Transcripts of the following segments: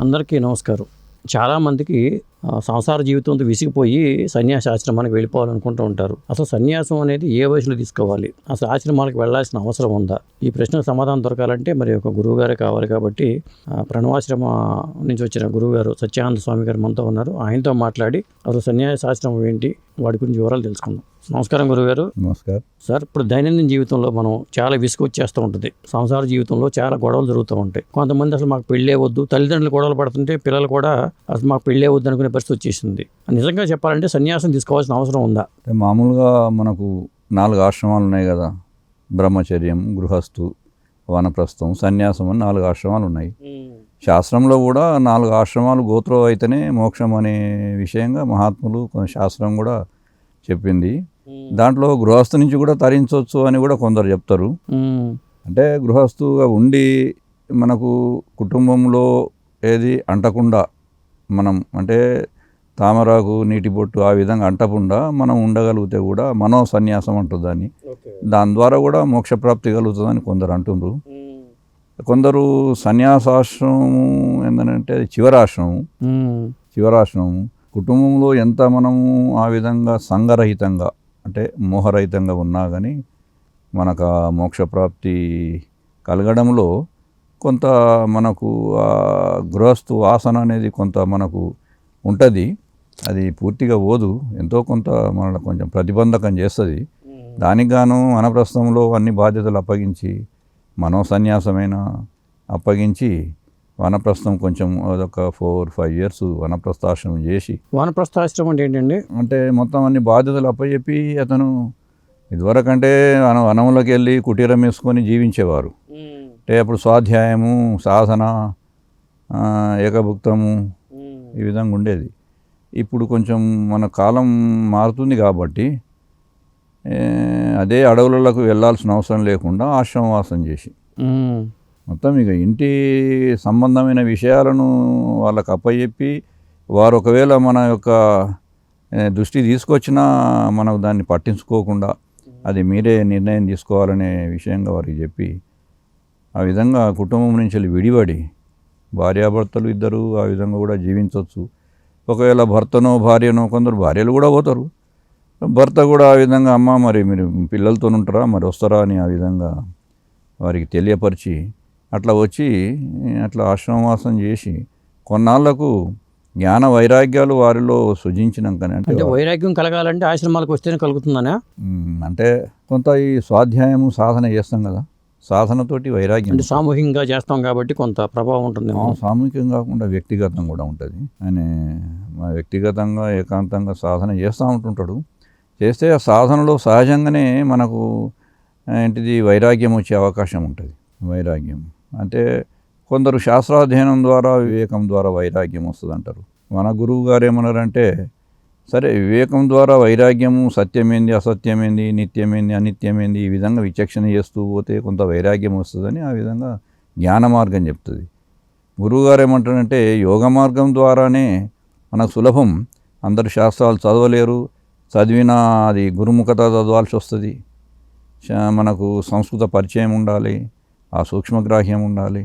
అందరికీ నమస్కారం. చాలామందికి సంసార జీవితంతో విసిగిపోయి సన్యాస ఆశ్రమానికి వెళ్ళిపోవాలనుకుంటూ ఉంటారు. అసలు సన్యాసం అనేది ఏ వయసులో తీసుకోవాలి? అసలు ఆశ్రమాలకు వెళ్ళాల్సిన అవసరం ఉందా? ఈ ప్రశ్నకు సమాధానం దొరకాలంటే మరి ఒక గురువు గారే కావాలి కాబట్టి ప్రణవాశ్రమ నుంచి వచ్చిన గురువు గారు సత్యానంద స్వామి గారు మనతో ఉన్నారు. ఆయనతో మాట్లాడి అసలు సన్యాసాశ్రమం ఏంటి? వాటి గురించి వివరాలు తెలుసుకుందాం. నమస్కారం గురుగారు. నమస్కారం. సార్ ఇప్పుడు దైనందిన జీవితంలో మనం చాలా విసుగు వచ్చేస్తూ ఉంటుంది. సంసార జీవితంలో చాలా గొడవలు జరుగుతూ ఉంటాయి. కొంతమంది అసలు మాకు పెళ్ళే వద్దు తల్లిదండ్రులు గొడవలు పడుతుంటే పిల్లలు కూడా అసలు మాకు పెళ్ళే వద్దు అనుకునే పరిస్థితి వచ్చేసింది. నిజంగా చెప్పాలంటే సన్యాసం తీసుకోవాల్సిన అవసరం ఉందా? మామూలుగా మనకు నాలుగు ఆశ్రమాలు ఉన్నాయి కదా. బ్రహ్మచర్యం గృహస్థు వనప్రస్థం సన్యాసం అని నాలుగు ఆశ్రమాలు ఉన్నాయి. శాస్త్రంలో కూడా నాలుగు ఆశ్రమాలు గోత్రం అయితేనే మోక్షం అనే విషయంగా మహాత్ములు కొంత శాస్త్రం కూడా చెప్పింది. దాంట్లో గృహస్థు నుంచి కూడా తరించవచ్చు అని కూడా కొందరు చెప్తారు. అంటే గృహస్థుగా ఉండి మనకు కుటుంబంలో ఏది అంటకుండా మనం అంటే తామరాకు నీటి బొట్టు ఆ విధంగా అంటకుండా మనం ఉండగలిగితే కూడా మనో సన్యాసం అంటుంది దాన్ని దాని ద్వారా కూడా మోక్షప్రాప్తి కలుగుతుందని కొందరు అంటుండ్రు. కొందరు సన్యాసాశ్రమం ఏంటంటే చివరాశ్రమం చివరాశ్రమం కుటుంబంలో ఎంత మనము ఆ విధంగా సంఘరహితంగా అంటే మోహరహితంగా ఉన్నా కానీ మనకు ఆ మోక్షప్రాప్తి కలగడంలో కొంత మనకు ఆ గృహస్థు వాసన అనేది కొంత మనకు ఉంటుంది. అది పూర్తిగా పోదు ఎంతో కొంత మనల్ని కొంచెం ప్రతిబంధకం చేస్తుంది. దానికి గాను వనప్రస్థంలో అన్ని బాధ్యతలు అప్పగించి మనో సన్యాసమైన అప్పగించి వనప్రస్థం కొంచెం అదొక ఫోర్ ఫైవ్ ఇయర్స్ వనప్రస్థాశ్రమం చేసి వానప్రస్థాశ్రమం అంటే ఏంటండి? అంటే మొత్తం అన్ని బాధ్యతలు అప్పచెప్పి అతను ఇదివరకంటే వన వనంలోకి వెళ్ళి కుటీరం వేసుకొని జీవించేవారు. అంటే అప్పుడు స్వాధ్యాయము సాధన ఏకభుక్తము ఈ విధంగా ఉండేది. ఇప్పుడు కొంచెం మన కాలం మారుతుంది కాబట్టి అదే అడవులకు వెళ్ళాల్సిన అవసరం లేకుండా ఆశ్రమవాసం చేసి. మొత్తం ఇక ఇంటి సంబంధమైన విషయాలను వాళ్ళకు అప్పచెప్పి వారు ఒకవేళ మన యొక్క దృష్టి తీసుకొచ్చినా మనకు దాన్ని పట్టించుకోకుండా అది మీరే నిర్ణయం తీసుకోవాలనే విషయంగా వారికి చెప్పి ఆ విధంగా కుటుంబం నుంచి వెళ్ళి విడిపడి భార్యాభర్తలు ఇద్దరు ఆ విధంగా కూడా జీవించవచ్చు. ఒకవేళ భర్తనో భార్యనో కొందరు భార్యలు కూడా పోతారు. భర్త కూడా ఆ విధంగా అమ్మ మరి మీరు పిల్లలతో ఉంటారా? మరి వస్తారా? అని ఆ విధంగా వారికి తెలియపరిచి అట్లా వచ్చి అట్లా ఆశ్రమవాసం చేసి కొన్నాళ్ళకు జ్ఞాన వైరాగ్యాలు వారిలో సృజించినాకనే అంటే వైరాగ్యం కలగాలంటే ఆశ్రమాలకు వస్తేనే కలుగుతుందనా? అంటే కొంత ఈ స్వాధ్యాయము సాధన చేస్తాం కదా. సాధనతోటి వైరాగ్యం అంటే సామూహికంగా చేస్తాం కాబట్టి కొంత ప్రభావం ఉంటుంది ఆ, సామూహికం కాకుండా వ్యక్తిగతం కూడా ఉంటుంది. ఆయన మా వ్యక్తిగతంగా ఏకాంతంగా సాధన చేస్తూ ఉంటుంటాడు. చేస్తే ఆ సాధనలో సహజంగానే మనకు ఏంటిది వైరాగ్యం వచ్చే అవకాశం ఉంటుంది. వైరాగ్యం. అంటే కొందరు శాస్త్రాధ్యయనం ద్వారా వివేకం ద్వారా వైరాగ్యం వస్తుంది అంటారు మన గురువు గారు ఏమన్నారంటే సరే వివేకం ద్వారా వైరాగ్యము సత్యమేంది అసత్యమేంది నిత్యమేంది అనిత్యమేంది ఈ విధంగా విచక్షణ చేస్తూ పోతే కొంత వైరాగ్యం వస్తుందని ఆ విధంగా జ్ఞాన మార్గం చెప్తుంది. గురువుగారు ఏమంటారంటే యోగ మార్గం ద్వారానే మనకు సులభం. అందరు శాస్త్రాలు చదవలేరు. చదివినా అది గురుముఖత చదవాల్సి వస్తుంది. మనకు సంస్కృత పరిచయం ఉండాలి. ఆ సూక్ష్మగ్రాహ్యం ఉండాలి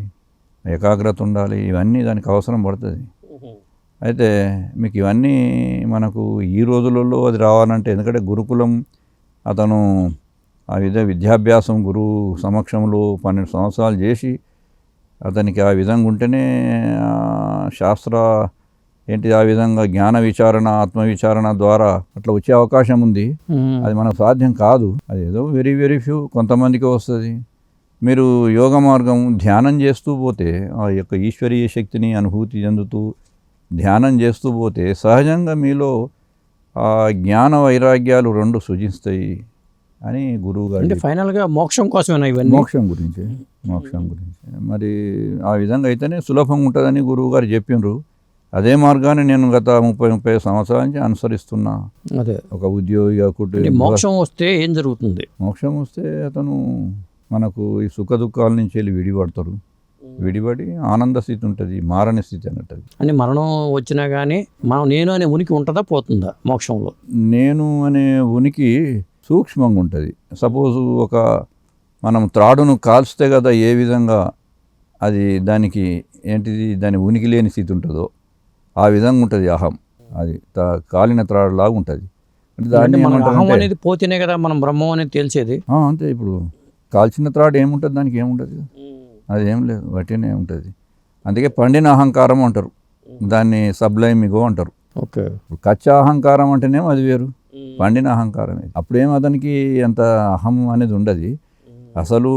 ఏకాగ్రత ఉండాలి ఇవన్నీ దానికి అవసరం పడుతుంది. అయితే మీకు ఇవన్నీ మనకు ఈ రోజులలో అది రావాలంటే ఎందుకంటే గురుకులం అతను ఆ విధ విద్యాభ్యాసం గురువు సమక్షంలో పన్నెండు సంవత్సరాలు చేసి అతనికి ఆ విధంగా ఉంటేనే శాస్త్ర ఏంటి ఆ విధంగా జ్ఞాన విచారణ ఆత్మ విచారణ ద్వారా అట్లా వచ్చే అవకాశం ఉంది. అది మనకు సాధ్యం కాదు. అది ఏదో వెరీ వెరీ ఫ్యూ కొంతమందికి వస్తుంది. మీరు యోగ మార్గం ధ్యానం చేస్తూ పోతే ఆ యొక్క ఈశ్వరీయ శక్తిని అనుభూతి చెందుతూ ధ్యానం చేస్తూ పోతే సహజంగా మీలో ఆ జ్ఞాన వైరాగ్యాలు రెండు సృజిస్తాయి అని గురువు గారు అంటే ఫైనల్గా మోక్షం కోసమేనా ఇవన్నీ? మోక్షం గురించి మోక్షం గురించి. మరి ఆ విధంగా అయితేనే సులభంగా ఉంటుందని గురువు గారు చెప్పిండ్రు అదే మార్గాన్ని నేను గత ముప్పై ముప్పై సంవత్సరాల నుంచి అనుసరిస్తున్నా. అదే. ఒక కుటుంబ మోక్షం వస్తే ఏం జరుగుతుంది? మోక్షం వస్తే అతను మనకు ఈ సుఖ దుఃఖాల నుంచి వెళ్ళి విడిపడతారు విడిపడి ఆనంద స్థితి ఉంటుంది మారని స్థితి అన్నట్టు. అంటే మరణం వచ్చినా కానీ మనం నేను అనే ఉనికి ఉంటుందా పోతుందా మోక్షంలో? నేను అనే ఉనికి సూక్ష్మంగా ఉంటుంది. సపోజు ఒక మనం త్రాడును కాల్స్తే కదా ఏ విధంగా అది దానికి ఏంటిది దాని ఉనికి లేని స్థితి ఉంటుందో ఆ విధంగా ఉంటుంది అహం. అది కాలిన త్రాడులాగా ఉంటుంది. దాన్ని మన అహం అనేది పోతేనే కదా మనం బ్రహ్మం అనేది తెలిసేది అంతే ఇప్పుడు. కాల్చిన త్రాడు ఏముంటుంది? దానికి ఏముంటుంది అది ఏం లేదు. వట్టినే ఉంటుంది. అందుకే పండిన అహంకారం అంటారు. దాన్ని సబ్లైమ్ ఇగో అంటారు. ఓకే. ఇప్పుడు కచ్చా అహంకారం అంటేనేమో అది వేరు. పండిన అహంకారం ఇది అప్పుడేం అతనికి అంత అహం అనేది ఉండదు. అసలు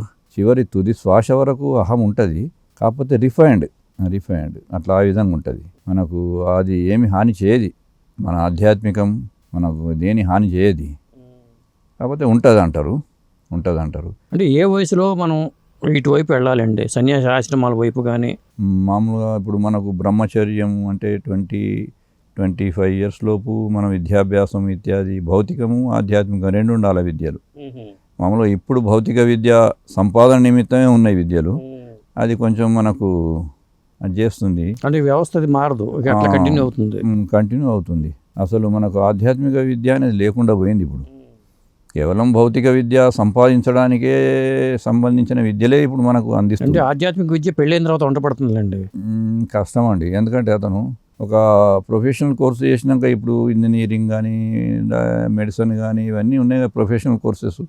చివరి తుది శ్వాస వరకు అహం ఉంటుంది. కాకపోతే రిఫైన్డ్ రిఫైన్డ్ అట్లా ఆ విధంగా ఉంటుంది. మనకు అది ఏమి హాని చేయది. మన ఆధ్యాత్మికం మనకు దేని హాని చేయది. కాకపోతే ఉంటుంది అంటారు. ఉంటుంది అంటారు అంటే ఏ వయసులో మనం ఇటువైపు వెళ్ళాలండి? సన్యాస ఆశ్రమాల వైపు కానీ మామూలుగా ఇప్పుడు మనకు బ్రహ్మచర్యం అంటే ట్వంటీ ట్వంటీ ఫైవ్ ఇయర్స్ లోపు మన విద్యాభ్యాసం ఇత్యాది భౌతికము ఆధ్యాత్మికం రెండు ఉండాలి విద్యలు. మామూలుగా ఇప్పుడు భౌతిక విద్య సంపాదన నిమిత్తమే ఉన్నాయి విద్యలు. అది కొంచెం మనకు అది చేస్తుంది. అంటే వ్యవస్థ అది మారదు. కంటిన్యూ అవుతుంది. కంటిన్యూ అవుతుంది. అసలు మనకు ఆధ్యాత్మిక విద్య అనేది లేకుండా పోయింది ఇప్పుడు. కేవలం భౌతిక విద్య సంపాదించడానికే సంబంధించిన విద్యలే ఇప్పుడు మనకు అందిస్తుంది. ఆధ్యాత్మిక విద్య పెళ్ళైన తర్వాత ఉండపడుతుందండి మ్మ్, కష్టం అండి. ఎందుకంటే అతను ఒక ప్రొఫెషనల్ కోర్సు చేసినాక ఇప్పుడు ఇంజనీరింగ్ కానీ మెడిసిన్ కానీ ఇవన్నీ ఉన్నాయి ప్రొఫెషనల్ కోర్సెస్.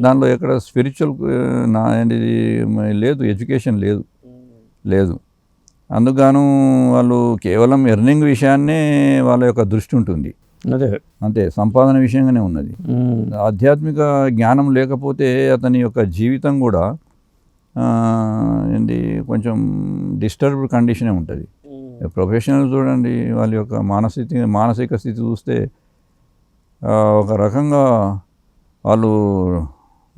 దానిలో ఎక్కడ స్పిరిచువల్ నా అనేది లేదు ఎడ్యుకేషన్ లేదు. లేదు. అందుకుగాను వాళ్ళు కేవలం ఎర్నింగ్ విషయాన్నే వాళ్ళ యొక్క దృష్టి ఉంటుంది. అదే. అంతే సంపాదన విషయంగానే ఉన్నది. ఆధ్యాత్మిక జ్ఞానం లేకపోతే అతని యొక్క జీవితం కూడా ఏంటి కొంచెం డిస్టర్బ్డ్ కండిషనే ఉంటుంది. ప్రొఫెషనల్ చూడండి వాళ్ళ యొక్క మానసిక మానసిక స్థితి చూస్తే ఒక రకంగా వాళ్ళు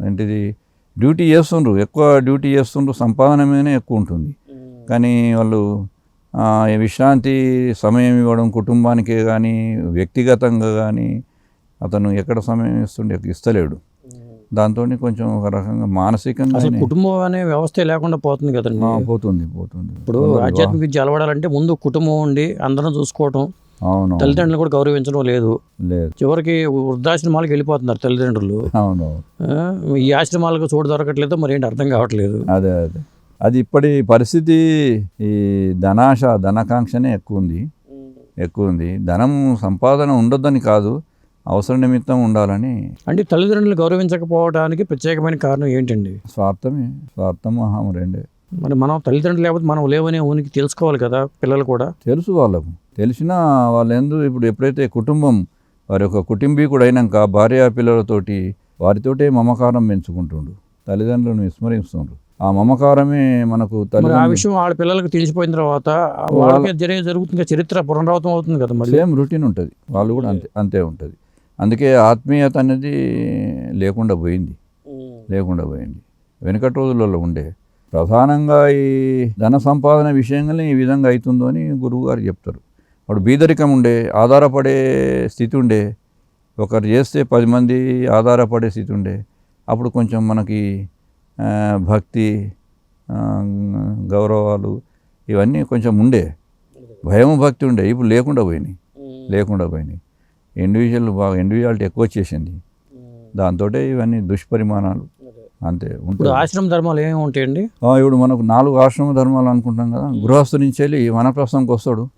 ఏంటిది డ్యూటీ చేస్తుండ్రు ఎక్కువ డ్యూటీ చేస్తుండ్రు సంపాదన మీదనే ఎక్కువ ఉంటుంది. కానీ వాళ్ళు విశ్రాంతి సమయం ఇవ్వడం కుటుంబానికే కానీ వ్యక్తిగతంగా కానీ అతను ఎక్కడ సమయం ఇస్తుండే ఇస్తలేడు. దాంతో కొంచెం ఒక రకంగా మానసికంగా అసలు కుటుంబం అనే వ్యవస్థ లేకుండా పోతుంది కదండి. పోతుంది పోతుంది. ఇప్పుడు ఆధ్యాత్మిక విద్య అలవడాలంటే ముందు కుటుంబం ఉండి అందరం చూసుకోవటం అవును తల్లిదండ్రులు కూడా గౌరవించడం లేదు. లేదు. చివరికి వృద్ధాశ్రమాలకు వెళ్ళిపోతున్నారు తల్లిదండ్రులు. అవును ఈ ఆశ్రమాలకు చోటు దొరకట్లేదు మరి ఏంటి అర్థం కావట్లేదు. అదే అదే. అది ఇప్పటి పరిస్థితి ఈ ధనాశ ధనాకాంక్షనే ఎక్కువ ఉంది ఎక్కువ ఉంది ధనం సంపాదన ఉండొద్దని కాదు అవసర నిమిత్తం ఉండాలని అంటే తల్లిదండ్రులు గౌరవించకపోవడానికి ప్రత్యేకమైన కారణం ఏంటండి? స్వార్థమే స్వార్థం అహం రెండే. మరి మనం తల్లిదండ్రులు లేకపోతే మనం లేవనే ఉనికి తెలుసుకోవాలి కదా పిల్లలు కూడా? తెలుసు వాళ్ళకు. తెలిసినా వాళ్ళు ఎందు ఇప్పుడు ఎప్పుడైతే కుటుంబం వారి యొక్క కుటుంబీకుడు అయినాక భార్య పిల్లలతోటి వారితోటే మమకారం పెంచుకుంటుండు. తల్లిదండ్రులను విస్మరిస్తుండ్రు. ఆ మమకారమే మనకు మరి ఆ విషయం వాళ్ళ పిల్లలకు తెలిసిపోయిన తర్వాత వాళ్ళకి జరిగే జరుగుతుంది చరిత్ర పునరావృతం అవుతుంది కదా మళ్ళీ? సేమ్ రొటీన్ ఉంటుంది. వాళ్ళు కూడా అంతే అంతే ఉంటుంది. అందుకే ఆత్మీయత అనేది లేకుండా పోయింది. లేకుండా పోయింది. వెనుకటి రోజులలో ఉండే ప్రధానంగా ఈ ధన సంపాదన విషయంగానే ఈ విధంగా అవుతుందో అని గురువు గారు చెప్తారు. వాడు బీదరికం ఉండే ఆధారపడే స్థితి ఉండే ఒకరు చేస్తే పది మంది ఆధారపడే స్థితి ఉండే అప్పుడు కొంచెం మనకి భక్తి గౌరవాలు ఇవన్నీ కొంచెం ఉండే. భయం భక్తి ఉండే. ఇప్పుడు లేకుండా పోయినాయి. లేకుండా పోయినాయి. ఇండివిజువల్ బాగా ఇండివిజువాలిటీ ఎక్కువ వచ్చేసింది. దాంతో ఇవన్నీ దుష్పరిమాణాలు. అంతే ఇప్పుడు ఉంటుంది ఆశ్రమ ధర్మాలు ఏమి ఉంటాయండి? ఆ, ఇప్పుడు మనకు నాలుగు ఆశ్రమ ధర్మాలు అనుకుంటాం కదా. గృహస్థు నుంచి వెళ్ళి వనప్రస్థంకి వస్తాడు.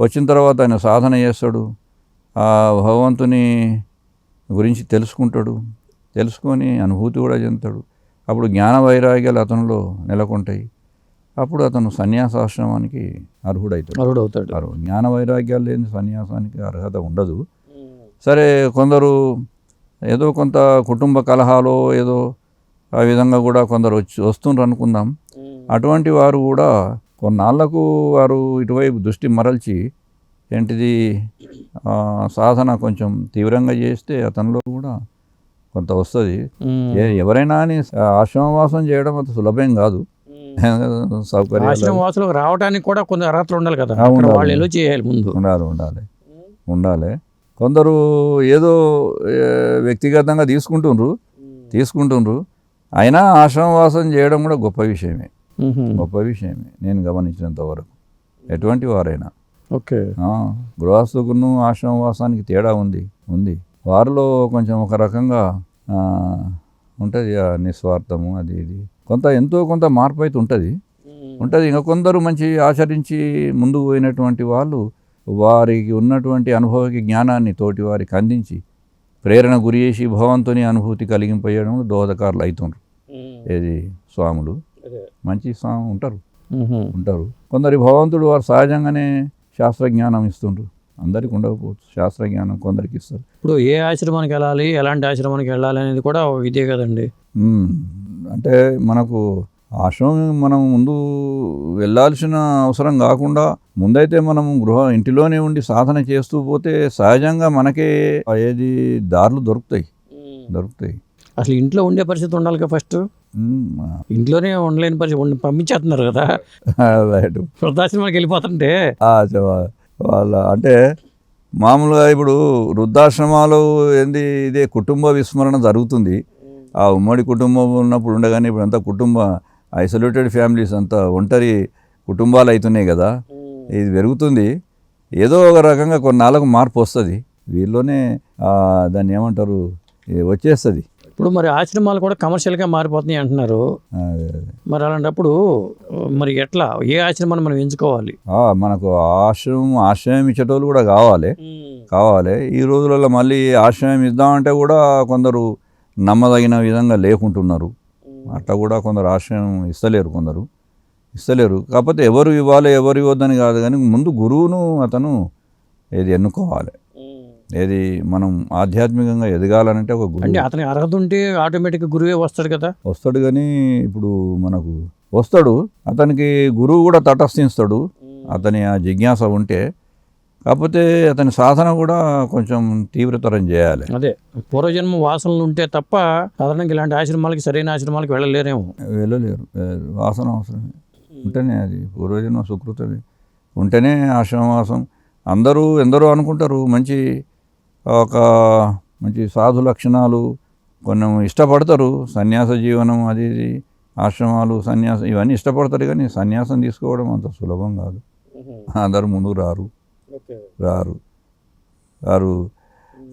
వచ్చిన తర్వాత ఆయన సాధన చేస్తాడు. ఆ భగవంతుని గురించి తెలుసుకుంటాడు. తెలుసుకొని అనుభూతి కూడా చెందుతాడు. అప్పుడు జ్ఞాన వైరాగ్యాలు అతనిలో నెలకొంటాయి. అప్పుడు అతను సన్యాసాశ్రమానికి అర్హుడవుతాడు. అరుడు అవుతాడు అర్హుడు జ్ఞాన వైరాగ్యాలు లేని సన్యాసానికి అర్హత ఉండదు. సరే కొందరు ఏదో కొంత కుటుంబ కలహాలో ఏదో ఆ విధంగా కూడా కొందరు వచ్చి వస్తుండ్రు అనుకుందాం. అటువంటి వారు కూడా కొన్నాళ్ళకు వారు ఇటువైపు దృష్టి మరల్చి ఏంటిది సాధన కొంచెం తీవ్రంగా చేస్తే అతనిలో కూడా కొంత వస్తుంది. ఎవరైనా అని ఆశ్రమవాసం చేయడం అంత సులభం కాదు. వాసులకు రావడానికి కూడా కొన్ని అర్హతలు ఉండాలి కదా. వాళ్ళు చేయాలి ముందు. ఉండాలి ఉండాలి. ఉండాలి. కొందరు ఏదో వ్యక్తిగతంగా తీసుకుంటుండ్రు. తీసుకుంటుండ్రు. అయినా ఆశ్రమవాసం చేయడం కూడా గొప్ప విషయమే. గొప్ప విషయమే. నేను గమనించినంత వరకు. ఎటువంటి వారైనా. ఓకే. గృహస్థుకును ఆశ్రమవాసానికి తేడా ఉంది. ఉంది. వారిలో కొంచెం ఒక రకంగా ఉంటుంది ఆ నిస్వార్థము అది ఇది. కొంత ఎంతో కొంత మార్పు అయితే ఉంటుంది. ఉంటుంది. ఇంకా కొందరు మంచి ఆచరించి ముందుకు పోయినటువంటి వాళ్ళు వారికి ఉన్నటువంటి అనుభవకి జ్ఞానాన్ని తోటి వారికి అందించి ప్రేరణ గురి చేసి భగవంతుని అనుభూతి కలిగింపేయడం దోహదకారులు అవుతుండ్రు ఏది? స్వాములు. మంచి స్వామి ఉంటారు. ఉంటారు. కొందరి భగవంతుడు వారు సహజంగానే శాస్త్రజ్ఞానం ఇస్తుండ్రు. అందరికి ఉండకపోవచ్చు. శాస్త్రజ్ఞానం కొందరికి ఇస్తారు. ఇప్పుడు ఏ ఆశ్రమానికి వెళ్ళాలి ఎలాంటి ఆశ్రమానికి వెళ్ళాలి అనేది కూడా ఒక ఇదే కదండి. అంటే మనకు ఆశ్రమం మనం ముందు వెళ్ళాల్సిన అవసరం కాకుండా ముందైతే మనం గృహ ఇంటిలోనే ఉండి సాధన చేస్తూ పోతే సహజంగా మనకే ఏది దారులు దొరుకుతాయి. దొరుకుతాయి. అసలు ఇంట్లో ఉండే పరిస్థితి ఉండాలి కదా ఫస్ట్. ఇంట్లోనే ఉండలేని పరిస్థితి పంపించేస్తున్నారు కదా. వృద్ధాశ్రమానికి వెళ్ళిపోతుంటే. వాళ్ళ అంటే మామూలుగా ఇప్పుడు వృద్ధాశ్రమాలు ఏంది ఇదే కుటుంబ విస్మరణ జరుగుతుంది. ఆ ఉమ్మడి కుటుంబం ఉన్నప్పుడు ఉండగానే ఇప్పుడు అంతా కుటుంబ ఐసోలేటెడ్ ఫ్యామిలీస్ అంతా ఒంటరి కుటుంబాలు అవుతున్నాయి కదా. ఇది పెరుగుతుంది. ఏదో ఒక రకంగా కొన్నాళ్ళకు మార్పు వస్తుంది. వీళ్ళలోనే దాన్ని ఏమంటారు వచ్చేస్తుంది. ఇప్పుడు మరి ఆశ్రమాలు కూడా కమర్షియల్గా మారిపోతున్నాయి అంటున్నారు. మరి అలాంటప్పుడు మరి ఎట్లా? ఏ ఆశ్రమాన్ని మనం ఎంచుకోవాలి? మనకు ఆశ్రమం ఆశ్రయం ఇచ్చేటోళ్ళు కూడా కావాలి. కావాలి. ఈ రోజులలో మళ్ళీ ఆశ్రయం ఇద్దామంటే కూడా కొందరు నమ్మదగిన విధంగా లేకుంటున్నారు. అట్లా కూడా కొందరు ఆశ్రయం ఇస్తలేరు కొందరు. ఇస్తలేరు. కాకపోతే ఎవరు ఇవ్వాలి ఎవరు ఇవ్వద్దని కాదు కానీ ముందు గురువును అతను ఏది ఎన్నుకోవాలి? ఏది మనం ఆధ్యాత్మికంగా ఎదగాలనంటే ఒక అంటే గురువు అతనికి అర్హత ఉంటే ఆటోమేటిక్గా గురువే వస్తాడు కదా. వస్తాడు కానీ ఇప్పుడు మనకు వస్తాడు అతనికి గురువు కూడా తటస్థిస్తాడు అతని ఆ జిజ్ఞాస ఉంటే కాకపోతే అతని సాధన కూడా కొంచెం తీవ్రతరం చేయాలి. అదే పూర్వజన్మ వాసనలు ఉంటే తప్ప సాధారణంగా ఇలాంటి ఆశ్రమాలకి సరైన ఆశ్రమాలకి వెళ్ళలేరేమో. వెళ్ళలేరు. వాసన అవసరమే ఉంటేనే అది పూర్వజన్మ సుకృతమే. ఉంటేనే ఆశ్రమవాసం. అందరూ ఎందరో అనుకుంటారు మంచి ఒక మంచి సాధు లక్షణాలు కొన్ని ఇష్టపడతారు సన్యాస జీవనం అది ఇది ఆశ్రమాలు సన్యాసం ఇవన్నీ ఇష్టపడతారు కానీ సన్యాసం తీసుకోవడం అంత సులభం కాదు. అందరూ ముందుకు రారు. రారు. వారు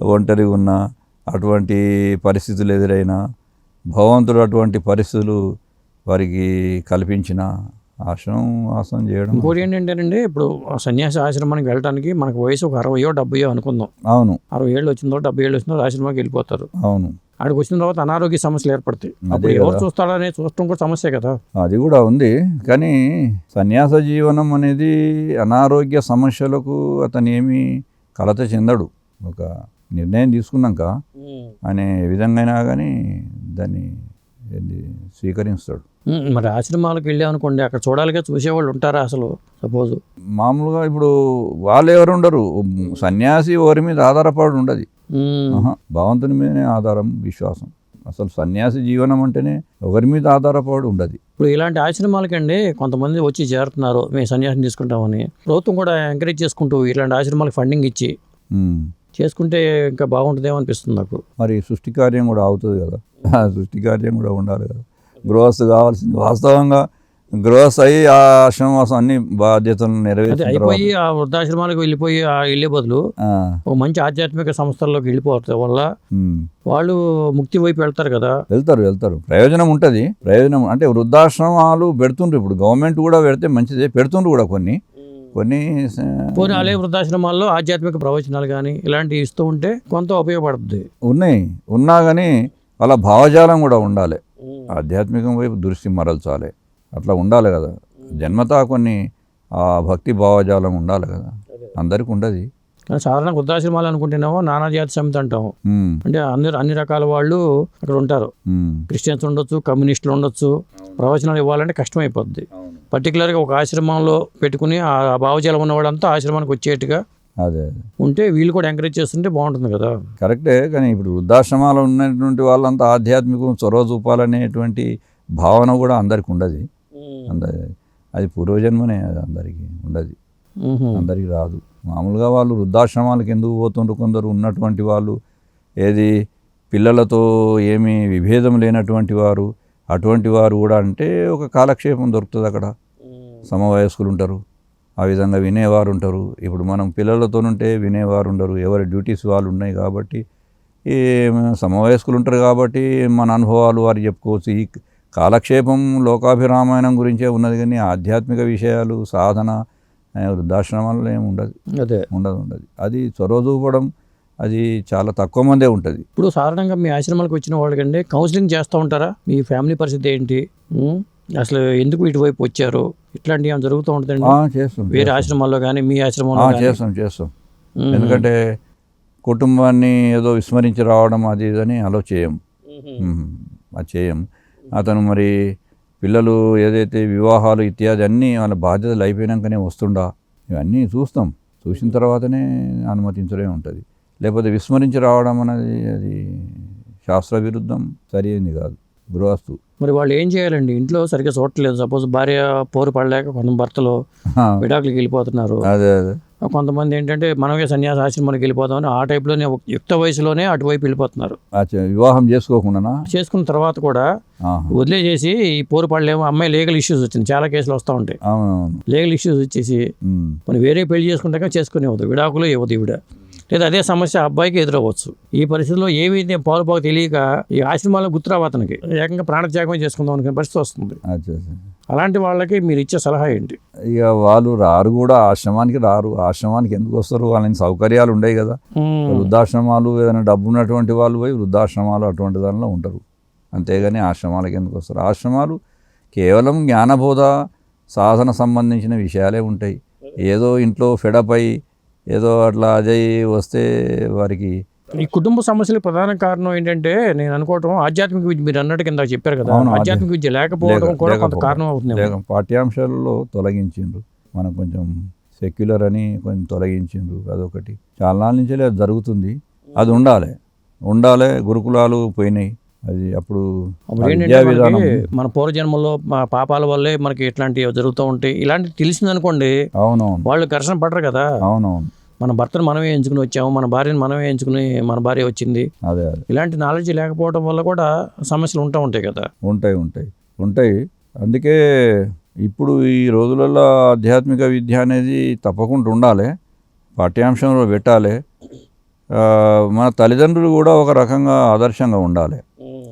ఒంటరి ఉన్న అటువంటి పరిస్థితులు ఎదురైనా భగవంతుడు అటువంటి పరిస్థితులు వారికి కల్పించిన ఆశ్రమం వాసం చేయడం ఇంకోటి ఏంటంటేనండి ఇప్పుడు ఆ సన్యాసి ఆశ్రమానికి వెళ్ళడానికి మనకు వయసు ఒక అరవయో డెబ్బయో అనుకుందాం. అవును. అరవై ఏళ్ళు వచ్చిందో డెబ్బై ఏళ్ళు వచ్చిందో ఆశ్రమానికి వెళ్ళిపోతారు. అవును. ఆడికి వచ్చిన తర్వాత అనారోగ్య సమస్యలు ఏర్పడతాయి. అప్పుడు ఎవరు. చూస్తాడనే చూడటం కూడా సమస్య కదా. అది కూడా ఉంది. కానీ సన్యాస జీవనం అనేది అనారోగ్య సమస్యలకు అతను ఏమీ కలత చెందడు. ఒక నిర్ణయం తీసుకున్నాక ఆయన ఏ విధంగా అయినా కానీ దాన్ని ఏంది స్వీకరిస్తాడు. మరి ఆశ్రమాలకు వెళ్ళామనుకోండి అక్కడ చూడాలిగా చూసేవాళ్ళు ఉంటారా అసలు? సపోజ్. మామూలుగా ఇప్పుడు వాళ్ళు ఎవరు ఉండరు. సన్యాసి ఎవరి మీద ఆధారపడి ఉండదు. భగవంతుని మీదనే ఆధారం విశ్వాసం. అసలు సన్యాసి జీవనం అంటేనే ఎవరి మీద ఆధారపడి ఉండదు. ఇప్పుడు ఇలాంటి ఆశ్రమాలకండి కొంతమంది వచ్చి చేరుతున్నారు మేము సన్యాసం తీసుకుంటామని. ప్రభుత్వం కూడా ఎంకరేజ్ చేసుకుంటూ ఇలాంటి ఆశ్రమాలకు ఫండింగ్ ఇచ్చి. చేసుకుంటే ఇంకా బాగుంటుందేమో అనిపిస్తుంది నాకు. మరి సృష్టి కార్యం కూడా అవుతుంది కదా. సృష్టి కార్యం కూడా ఉండాలి కదా. గృహస్థు కావాల్సింది. వాస్తవంగా గృహస్థ అయ్యి ఆ ఆశ్రమవాసం అన్ని బాధ్యతలను తర్వాత అయిపోయి ఆ వృద్ధాశ్రమాలకు వెళ్ళిపోయి ఆ వెళ్ళే బదులు ఒక మంచి ఆధ్యాత్మిక సంస్థల్లోకి వెళ్ళిపోవడం వల్ల. వాళ్ళు ముక్తి వైపు వెళ్తారు కదా. వెళ్తారు వెళ్తారు. ప్రయోజనం ఉంటుంది. ప్రయోజనం అంటే వృద్ధాశ్రమాలు పెడుతుండ్రు ఇప్పుడు. గవర్నమెంట్ కూడా పెడితే మంచిదే. పెడుతుండ్రు కూడా కొన్ని. కొన్ని పోనీ అలే వృద్ధాశ్రమాల్లో ఆధ్యాత్మిక ప్రవచనాలు కానీ ఇలాంటివి ఇస్తూ ఉంటే కొంత ఉపయోగపడుతుంది ఉన్నాయి. ఉన్నా కానీ వాళ్ళ భావజాలం కూడా ఉండాలి. ఆధ్యాత్మికం వైపు దృష్టి మరల్చాలి. అట్లా ఉండాలి కదా. జన్మతా కొన్ని ఆ భక్తి భావజాలం ఉండాలి కదా. అందరికి ఉండదు. కానీ సాధారణ వృద్ధాశ్రమాలు అనుకుంటేనేమో నానా జాతి సమితి అంటాం ఉమ్, అంటే అన్ని అన్ని రకాల వాళ్ళు అక్కడ ఉంటారు. క్రిస్టియన్స్ ఉండొచ్చు కమ్యూనిస్టులు ఉండొచ్చు. ప్రవచనాలు ఇవ్వాలంటే కష్టమైపోద్ది. పర్టికులర్గా ఒక ఆశ్రమంలో పెట్టుకుని ఆ ఆ భావజాలం ఉన్నవాడంతా ఆశ్రమానికి వచ్చేట్టుగా అదే ఉంటే వీళ్ళు కూడా ఎంకరేజ్ చేస్తుంటే బాగుంటుంది కదా. కరెక్టే కానీ ఇప్పుడు వృద్ధాశ్రమాలు ఉన్నటువంటి వాళ్ళంతా ఆధ్యాత్మికం చొరవ చూపాలనేటువంటి భావన కూడా అందరికి ఉండదు. అందరి అది పూర్వజన్మనే అది అందరికీ ఉండదు. అందరికీ రాదు. మామూలుగా వాళ్ళు వృద్ధాశ్రమాలకు ఎందుకు పోతుండ్రు కొందరు? ఉన్నటువంటి వాళ్ళు ఏది? పిల్లలతో ఏమీ విభేదం లేనటువంటి వారు అటువంటి వారు కూడా అంటే ఒక కాలక్షేపం దొరుకుతుంది అక్కడ. సమవయస్కులు ఉంటారు. ఆ విధంగా వినేవారు ఉంటారు ఇప్పుడు మనం పిల్లలతోనుంటే వినేవారు ఉండరు ఎవరి డ్యూటీస్ వాళ్ళు ఉన్నాయి కాబట్టి ఈ సమవయస్కులు ఉంటారు కాబట్టి మన అనుభవాలు వారు చెప్పుకోవచ్చు. ఈ కాలక్షేపం లోకాభిరామాయణం గురించే ఉన్నది కానీ ఆధ్యాత్మిక విషయాలు సాధన ఆ, వృద్ధాశ్రమాల్లో ఏమి ఉండదు. అదే. ఉండదు ఉండదు. అది చొరవ చూపడం అది చాలా తక్కువ మందే ఉంటుంది. ఇప్పుడు సాధారణంగా మీ ఆశ్రమాలకు వచ్చిన వాళ్ళకండి కౌన్సిలింగ్ చేస్తూ ఉంటారా? మీ ఫ్యామిలీ పరిస్థితి ఏంటి? అసలు ఎందుకు ఇటువైపు వచ్చారు? ఇట్లాంటివి ఏమైనా జరుగుతూ ఉంటుందండి? చేస్తాం వేరే ఆశ్రమాల్లో కానీ మీ ఆశ్రమంలో చేస్తాం చేస్తాం. ఎందుకంటే కుటుంబాన్ని ఏదో విస్మరించి రావడం అది ఇదని అలో చేయం. అది చేయం. అతను మరి పిల్లలు ఏదైతే వివాహాలు ఇత్యాది అన్నీ వాళ్ళ బాధ్యతలు అయిపోయినాకనే వస్తుండా ఇవన్నీ చూస్తాం. చూసిన తర్వాతనే అనుమతించడే ఉంటుంది. లేకపోతే విస్మరించి రావడం అనేది అది శాస్త్ర విరుద్ధం సరి అయింది కాదు. గృహస్థు. మరి వాళ్ళు ఏం చేయాలండి? ఇంట్లో సరిగ్గా చూడట్లేదు. సపోజ్ భార్య పోరు పడలేక కొంత భర్తలు విడాకులకి వెళ్ళిపోతున్నారు. కొంతమంది ఏంటంటే మనమే సన్యాస ఆశ్రమానికి వెళ్ళిపోదామని ఆ టైప్లోనే యుక్త వయసులోనే అటువైపు వెళ్ళిపోతున్నారు. వివాహం చేసుకోకుండానా? చేసుకున్న తర్వాత కూడా. వదిలేసేసి ఈ పోరు పడలేము అమ్మాయి లీగల్ ఇష్యూస్ వచ్చింది. చాలా కేసులు వస్తూ ఉంటాయి. లీగల్ ఇష్యూస్ వచ్చేసి. మనం వేరే పెళ్ళి చేసుకుంటాక చేసుకునే ఇవ్వదు విడాకులు ఇవ్వదు ఈవిడ. లేదా అదే సమస్య అబ్బాయికి ఎదురవ్వచ్చు. ఈ పరిస్థితిలో ఏమి పాలు పోక తెలియక ఈ ఆశ్రమాల్లో గుర్తురావు అతనికి. ఏకంగా ప్రాణత్యాగం చేసుకుందాం అనుకునే పరిస్థితి వస్తుంది. అలాంటి వాళ్ళకి మీరు ఇచ్చే సలహా ఏంటి? ఇక వాళ్ళు రారు కూడా ఆశ్రమానికి రారు. ఆశ్రమానికి ఎందుకు వస్తారు? వాళ్ళని సౌకర్యాలు ఉండవు కదా. వృద్ధాశ్రమాలు ఏదైనా డబ్బు ఉన్నటువంటి వాళ్ళు పోయి వృద్ధాశ్రమాలు అటువంటి దానిలో ఉంటారు. అంతేగాని ఆశ్రమాలకు ఎందుకు వస్తారు? ఆశ్రమాలు కేవలం జ్ఞానబోధ సాధన సంబంధించిన విషయాలే ఉంటాయి. ఏదో ఇంట్లో ఫెడప్ ఏదో అట్లా అజయ్ వస్తే వారికి ఈ కుటుంబ సమస్యలకు ప్రధాన కారణం ఏంటంటే నేను అనుకోవటం ఆధ్యాత్మిక విద్య మీరు అన్నట్టు కింద చెప్పారు కదా. ఆధ్యాత్మిక విద్య లేకపోవడం లేక- కూడా కొంత. కారణం అవుతుంది. పాఠ్యాంశాలలో తొలగించిండ్రు. మనం కొంచెం సెక్యులర్ అని కొంచెం తొలగించిండ్రు. అదొకటి. చాలా నుంచి అది జరుగుతుంది. అది ఉండాలి. ఉండాలి గురుకులాలు పోయినాయి. అది అప్పుడు మన పూర్వజన్మలో మా పాపాల వల్లే మనకి ఇట్లాంటివి జరుగుతూ ఉంటాయి ఇలాంటి తెలిసిందనుకోండి అవునవును. వాళ్ళు ఘర్షణ పడరు కదా. అవునవును. మన భర్తను మనమే ఎంచుకుని వచ్చాము మన భార్యను మనమే ఎంచుకుని మన భార్య వచ్చింది. అదే అదే. ఇలాంటి నాలెడ్జ్ లేకపోవడం వల్ల కూడా సమస్యలు ఉంటా ఉంటాయి కదా. ఉంటాయి ఉంటాయి. ఉంటాయి. అందుకే ఇప్పుడు ఈ రోజులలో ఆధ్యాత్మిక విద్య అనేది తప్పకుండా ఉండాలి. పాఠ్యాంశంలో పెట్టాలి. మన తల్లిదండ్రులు కూడా ఒక రకంగా ఆదర్శంగా ఉండాలి.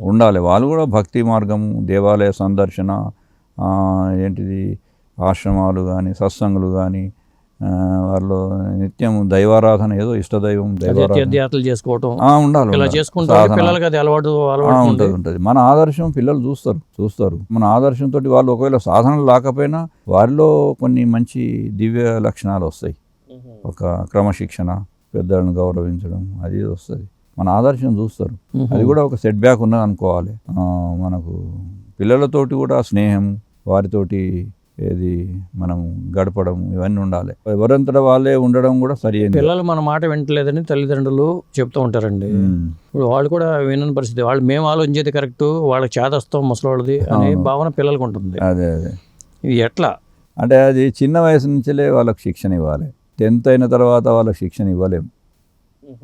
ఉండాలి. వాళ్ళు కూడా భక్తి మార్గము దేవాలయ సందర్శన ఏంటిది ఆశ్రమాలు కానీ సత్సంగులు కానీ వాళ్ళు నిత్యం దైవారాధన ఏదో ఇష్టదైవం అదే దైవారాధన. తీర్థయాత్రలు చేసుకోవటం. ఉండాలి ఇలా. చేసుకుంటే. పిల్లలకి అది అలవాటు ఉంటుంది ఉంటుంది. మన ఆదర్శం పిల్లలు చూస్తారు చూస్తారు. మన ఆదర్శంతో వాళ్ళు ఒకవేళ సాధన లేకపోయినా వారిలో కొన్ని మంచి దివ్య లక్షణాలు వస్తాయి. ఒక క్రమశిక్షణ పెద్దలను గౌరవించడం అది వస్తుంది. మన ఆదర్శం చూస్తారు. అది కూడా ఒక సెట్ బ్యాక్ ఉన్నది అనుకోవాలి మనకు పిల్లలతోటి కూడా స్నేహం వారితోటి ఏది మనం గడపడం ఇవన్నీ ఉండాలి. ఎవరంతటా వాళ్ళే ఉండడం కూడా సరి పిల్లలు మన మాట వింటలేదని తల్లిదండ్రులు చెప్తూ ఉంటారండి. ఇప్పుడు వాళ్ళు కూడా వినని పరిస్థితి. వాళ్ళు మేము ఆలోచించేది కరెక్ట్ వాళ్ళకి చేదస్తాం ముసలోళ్ళది అనే. భావన పిల్లలకు ఉంటుంది. అదే అదే. ఇది ఎట్లా? అంటే అది చిన్న వయసు నుంచే వాళ్ళకి శిక్షణ ఇవ్వాలి. టెన్త్ అయిన తర్వాత వాళ్ళకి శిక్షణ ఇవ్వలేం.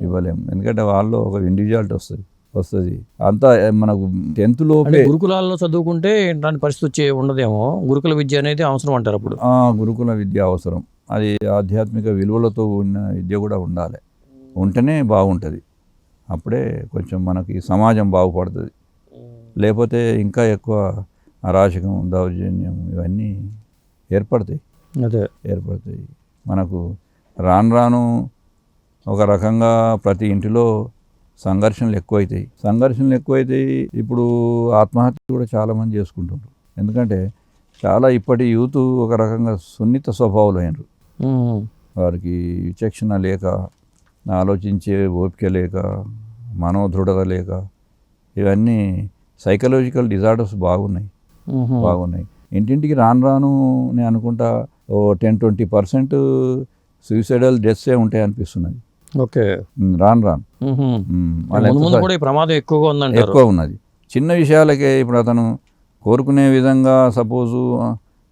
ఇవ్వలేం. ఎందుకంటే వాళ్ళు ఒక ఇండివిజువాలిటీ వస్తుంది. వస్తుంది. అంతా మనకు టెన్త్ లోపే గురుకులాల్లో చదువుకుంటే ఇలాంటి పరిస్థితి వచ్చే ఉండదేమో. గురుకుల విద్య అనేది అవసరం అంటారు అప్పుడు. గురుకుల విద్య అవసరం. అది ఆధ్యాత్మిక విలువలతో ఉన్న విద్య కూడా ఉండాలి. ఉంటేనే బాగుంటుంది. అప్పుడే కొంచెం మనకి సమాజం బాగుపడుతుంది. లేకపోతే ఇంకా ఎక్కువ అరాచకం దౌర్జన్యం ఇవన్నీ ఏర్పడతాయి. అదే. ఏర్పడతాయి. మనకు రాను రాను ఒక రకంగా ప్రతి ఇంటిలో సంఘర్షణలు ఎక్కువైతాయి. సంఘర్షణలు ఎక్కువైతాయి. ఇప్పుడు ఆత్మహత్య కూడా చాలామంది చేసుకుంటున్నారు ఎందుకంటే చాలా ఇప్పటి యూత్ ఒక రకంగా సున్నిత స్వభావాలైనరు. వారికి విచక్షణ లేక ఆలోచించే ఓపిక లేక మనోదృఢత లేక ఇవన్నీ సైకలాజికల్ డిజార్డర్స్ బాగున్నాయి. బాగున్నాయి. ఇంటింటికి రాను రాను నేను అనుకుంటా ఓ టెన్ ట్వంటీ పర్సెంట్ సూసైడల్ డెత్సే ఉంటాయి అనిపిస్తున్నది ఓకే. రాను రాను. ముందు కూడా ఈ ప్రమాదం ఎక్కువగా ఉందంటారు. ఎక్కువ ఉన్నది. చిన్న విషయాలకే ఇప్పుడు అతను కోరుకునే విధంగా సపోజు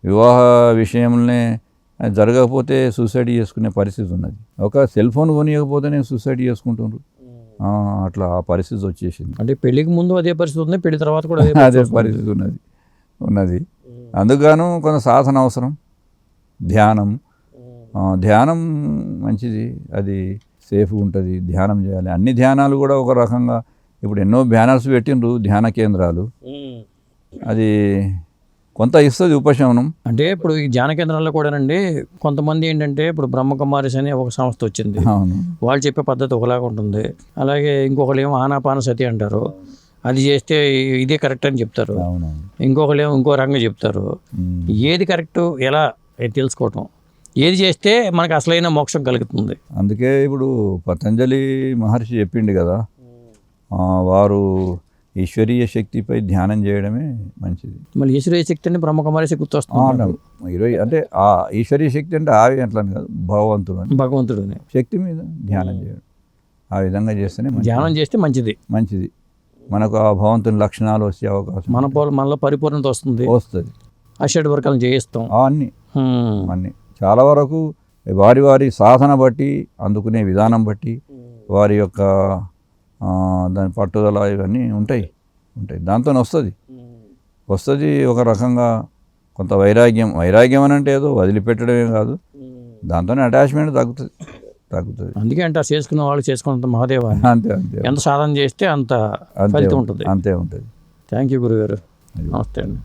వివాహ విషయంలోనే జరగకపోతే సూసైడ్ చేసుకునే పరిస్థితి ఉన్నది. ఒక సెల్ ఫోన్ కొనియకపోతేనే సూసైడ్ చేసుకుంటున్నారు అట్లా ఆ పరిస్థితి వచ్చేసింది. అంటే పెళ్ళికి ముందు అదే పరిస్థితి ఉంది పెళ్ళి తర్వాత కూడా అదే పరిస్థితి ఉన్నది. ఉన్నది. అందుకుగాను కొంత సాధన అవసరం. ధ్యానం. ధ్యానం మంచిది. అది సేఫ్గా ఉంటుంది ధ్యానం చేయాలి. అన్ని ధ్యానాలు కూడా ఒక రకంగా ఇప్పుడు ఎన్నో బ్యానర్స్ పెట్టిండ్రు ధ్యాన కేంద్రాలు. అది కొంత ఇస్తుంది ఉపశమనం. అంటే ఇప్పుడు ఈ ధ్యాన కేంద్రాల్లో కూడానండి కొంతమంది ఏంటంటే ఇప్పుడు బ్రహ్మకుమారిస్ అనే ఒక సంస్థ వచ్చింది. అవును. వాళ్ళు చెప్పే పద్ధతి ఒకలాగా ఉంటుంది. అలాగే ఇంకొకరు ఏమో ఆనాపాన సతి అంటారు. అది చేస్తే ఇదే కరెక్ట్ అని చెప్తారు. అవును ఇంకొకరు ఏమో ఇంకో రంగం చెప్తారు. ఏది కరెక్ట్ ఎలా తెలుసుకోవటం. ఏది చేస్తే మనకు అసలైన మోక్షం కలుగుతుంది. అందుకే ఇప్పుడు పతంజలి మహర్షి చెప్పిండు కదా ఆ, వారు ఈశ్వరీయ శక్తిపై ధ్యానం చేయడమే మంచిది. మళ్ళీ ఈశ్వరీయ శక్తిని బ్రహ్మకుమారి ఆ, గుర్తొస్తుంది ఇరవై అంటే ఆ ఈశ్వరీయ శక్తి అంటే ఆవి అట్లా కాదు భగవంతుడు అని. భగవంతుడిని. శక్తి మీద ధ్యానం చేయడం. ఆ విధంగా చేస్తేనే. ధ్యానం చేస్తే మంచిది. మంచిది. మనకు ఆ భగవంతుని లక్షణాలు వచ్చే అవకాశం మన పోల మనలో పరిపూర్ణత వస్తుంది. వస్తుంది. అషడ్ వర్గాలను చేయిస్తాం ఆ అన్ని. అన్ని. చాలా వరకు వారి వారి సాధన బట్టి అందుకునే విధానం బట్టి వారి యొక్క దాని పట్టుదల ఇవన్నీ ఉంటాయి. ఉంటాయి. దాంతో వస్తుంది. వస్తుంది ఒక రకంగా కొంత వైరాగ్యం. వైరాగ్యం అని అంటే ఏదో వదిలిపెట్టడమే కాదు. దాంతోనే అటాచ్మెంట్ తగ్గుతుంది. తగ్గుతుంది. అందుకే అంటారు చేసుకున్న వాళ్ళు చేసుకున్నంత మహాదేవాన్ని అంతే అంతే. ఎంత సాధన చేస్తే అంత అంతే ఫలితం ఉంటుంది. అంతే ఉంటుంది. థ్యాంక్ యూ గురుగారు. నమస్తే అండి.